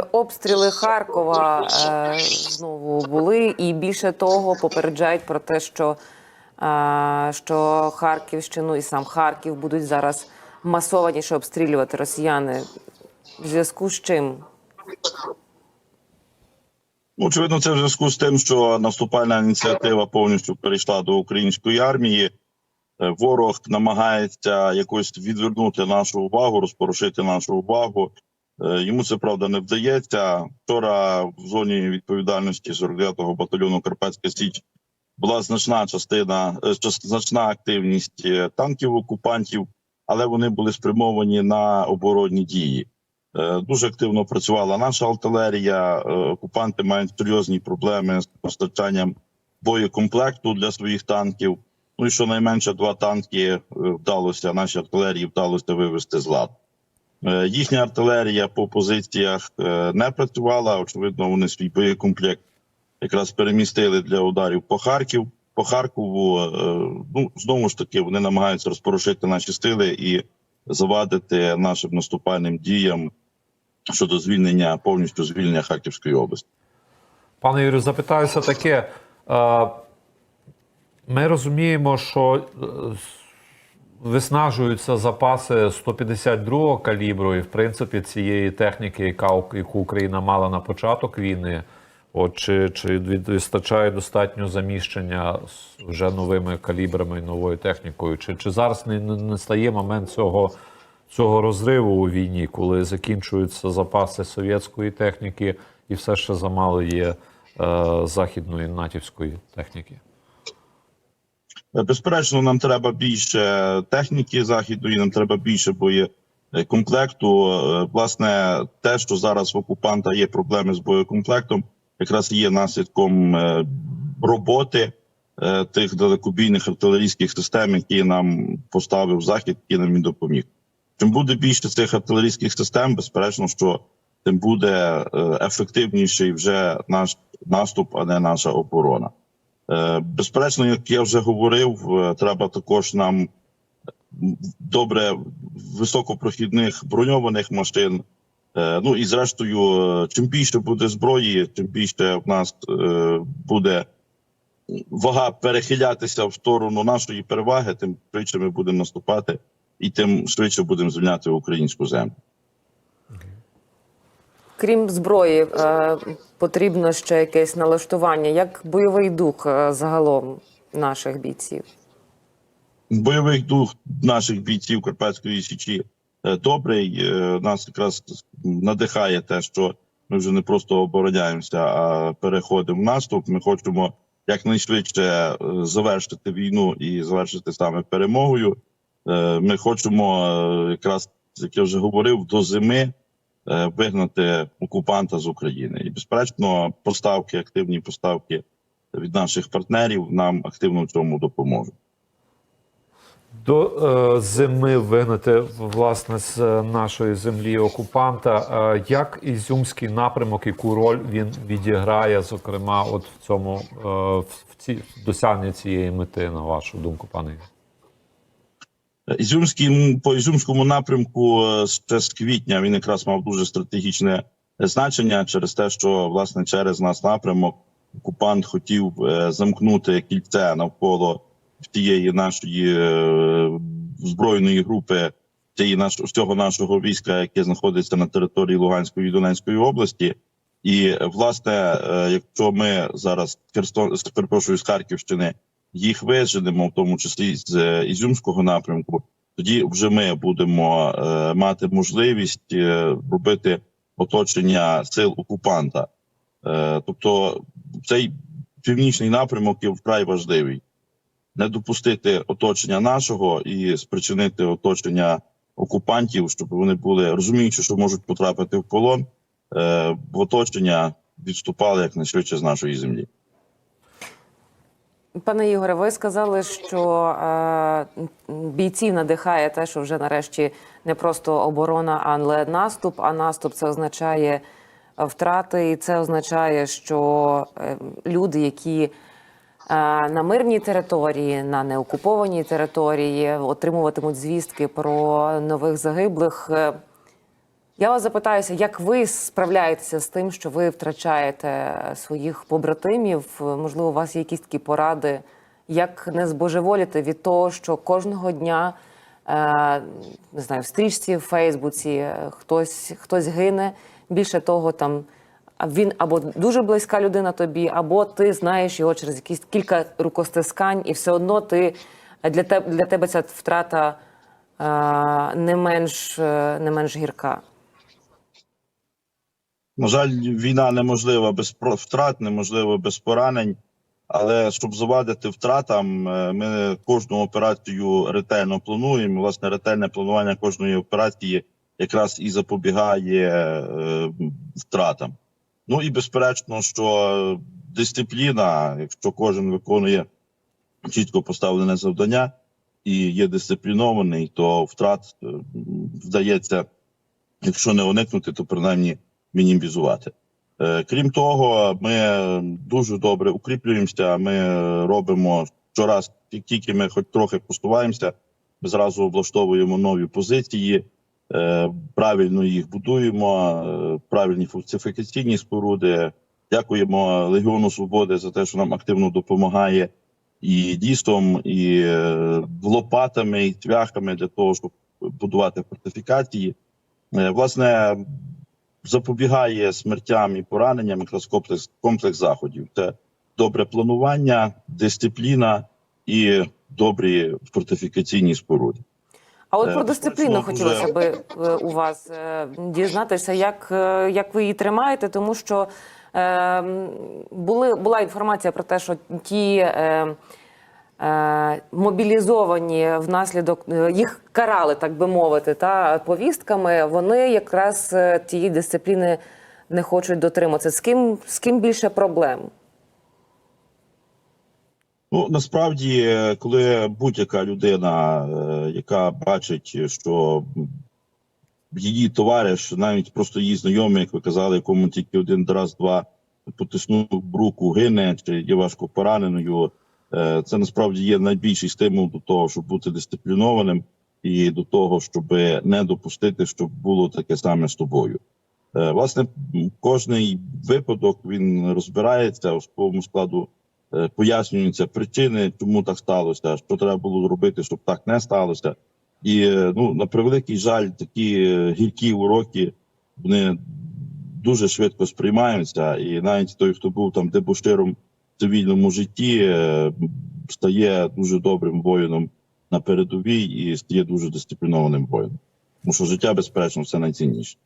Обстріли Харкова е, знову були, і більше того, попереджають про те, що, е, що Харківщину і сам Харків будуть зараз масованіше обстрілювати росіяни. В зв'язку з чим? Ну, Очевидно, це в зв'язку з тим, що наступальна ініціатива повністю перейшла до української армії. Е, Ворог намагається якось відвернути нашу увагу, розпорушити нашу увагу. Е, Йому це правда не вдається. Вчора в зоні відповідальності 49-го батальйону Карпатська Січ була значна частина, е, значна активність е, танків окупантів, але вони були спрямовані на оборонні дії. Дуже активно працювала наша артилерія. Окупанти мають серйозні проблеми з постачанням боєкомплекту для своїх танків. Ну і щонайменше два танки вдалося нашій артилерії вдалося вивести з ладу. Е, Їхня артилерія по позиціях е, не працювала. Очевидно, вони свій боєкомплект якраз перемістили для ударів по Харків. По Харкову е, ну знову ж таки вони намагаються розпорушити наші сили і завадити нашим наступальним діям щодо звільнення повністю звільнення Харківської області. Пане Юрію, запитаюся таке. Ми розуміємо, що виснажуються запаси 152-го калібру, і в принципі цієї техніки, яка яку Україна мала на початок війни. От чи, чи вистачає достатньо заміщення з вже новими калібрами і новою технікою? Чи, чи зараз не, не не стає момент цього, цього розриву у війні, коли закінчуються запаси совєтської техніки, і все ще замало є е, західної натівської техніки? Безперечно, нам треба більше техніки західної, нам треба більше боєкомплекту. Е, Власне, те, що зараз в окупанта є проблеми з боєкомплектом, якраз є наслідком е, роботи е, тих далекобійних артилерійських систем, які нам поставив захід, які нам і допоміг. Чим буде більше цих артилерійських систем, безперечно, що тим буде ефективніший вже наш наступ, а не наша оборона. Е, Безперечно, як я вже говорив, е, треба також нам добре високопрохідних броньованих машин. Е, Ну і зрештою, чим більше буде зброї, тим більше в нас буде вага перехилятися в сторону нашої переваги, тим швидше ми будемо наступати, і тим швидше будемо звільняти українську землю. Крім зброї, е, потрібно ще якесь налаштування. Як бойовий дух е, загалом наших бійців? Бойовий дух наших бійців Карпатської січі е, добрий. Нас якраз надихає те, що ми вже не просто обороняємося, а переходимо в наступ. Ми хочемо якнайшвидше завершити війну і завершити саме перемогою. Ми хочемо якраз, як я вже говорив, до зими вигнати окупанта з України. І безперечно, поставки, активні поставки від наших партнерів нам активно в цьому допоможуть. До е, зими вигнати власне з е, нашої землі окупанта. Е, як ізюмський напрямок, яку роль він відіграє, зокрема, от в цьому е, в, ці досягненні цієї мети, на вашу думку, пане? Ізюмський по ізюмському напрямку е, ще з квітня він якраз мав дуже стратегічне значення через те, що власне через нас напрямок окупант хотів е, замкнути кільце навколо тієї нашої е, збройної групи, цієї наш, всього нашого війська, яке знаходиться на території Луганської і Донецької області. І власне, якщо ми зараз з перепрошую з Харківщини їх виженемо, в тому числі з е, Ізюмського напрямку, тоді вже ми будемо е, мати можливість е, робити оточення сил окупанта. Тобто, цей північний напрямок є вкрай важливий. Не допустити оточення нашого і спричинити оточення окупантів, щоб вони були розуміючи, що можуть потрапити в полон, в оточення відступали якнайшвидше з нашої землі. Пане Ігоре, ви сказали, що е, бійців надихає те, що вже нарешті не просто оборона, але наступ. А наступ це означає е, втрати, і це означає, що е, люди, які е, на мирній території, на неокупованій території, отримуватимуть звістки про нових загиблих. Е, Я вас запитаюся, як ви справляєтеся з тим, що ви втрачаєте своїх побратимів? Можливо, у вас є якісь такі поради, як не збожеволіти від того, що кожного дня е, не знаю, в стрічці в Фейсбуці е, хтось, хтось гине. Більше того, там він або дуже близька людина тобі, або ти знаєш його через якісь кілька рукостискань, і все одно ти для тебе для тебе ця втрата е, не менш е, не менш гірка. На жаль, війна неможлива без втрат, неможлива без поранень. Але щоб завадити втратам, е, ми кожну операцію ретельно плануємо. Власне, ретельне планування кожної операції якраз і запобігає е, втратам. Ну і безперечно, що дисципліна, якщо кожен виконує чітко поставлене завдання і є дисциплінований, то втрат е, вдається, якщо не уникнути, то принаймні мінімізувати. Е, Крім того, ми дуже добре укріплюємося. Ми робимо щораз, як тільки ми хоч трохи посуваємося, ми зразу облаштовуємо нові позиції, е, правильно їх будуємо, е, правильні фортифікаційні споруди. Дякуємо Легіону Свободи за те, що нам активно допомагає і дійством, і лопатами, і цвяхами для того, щоб будувати фортифікації. Власне, запобігає смертям і пораненням якраз комплекс, комплекс заходів. Це добре планування, дисципліна і добрі фортифікаційні споруди. А от Е, про дисципліну хотілося би е, у вас е, дізнатися, як, як ви її тримаєте, тому що е, були, була інформація про те, що ті е, мобілізовані внаслідок е, їх карали, так би мовити, та повістками, вони якраз е, тієї дисципліни не хочуть дотримуватися. З ким, з ким більше проблем? Ну насправді, е, коли будь-яка людина, е, яка бачить, що її товариш, навіть просто її знайомий, як ви казали, якому тільки один раз, два потиснув руку, гине чи є важко пораненою, е, це насправді є найбільший стимул до того, щоб бути дисциплінованим, і до того, щоб не допустити, щоб було таке саме з тобою. Е, Власне, кожний випадок він розбирається у своєму складу е, пояснюються причини, чому так сталося, що треба було зробити, щоб так не сталося. І е, ну на превеликий жаль, такі е, гіркі уроки вони дуже швидко сприймаються. І навіть той, хто був там дебоширом в цивільному житті, е, стає дуже добрим воїном на передовій і стає дуже дисциплінованим воїном. Тому що життя, безперечно, все найцінніше.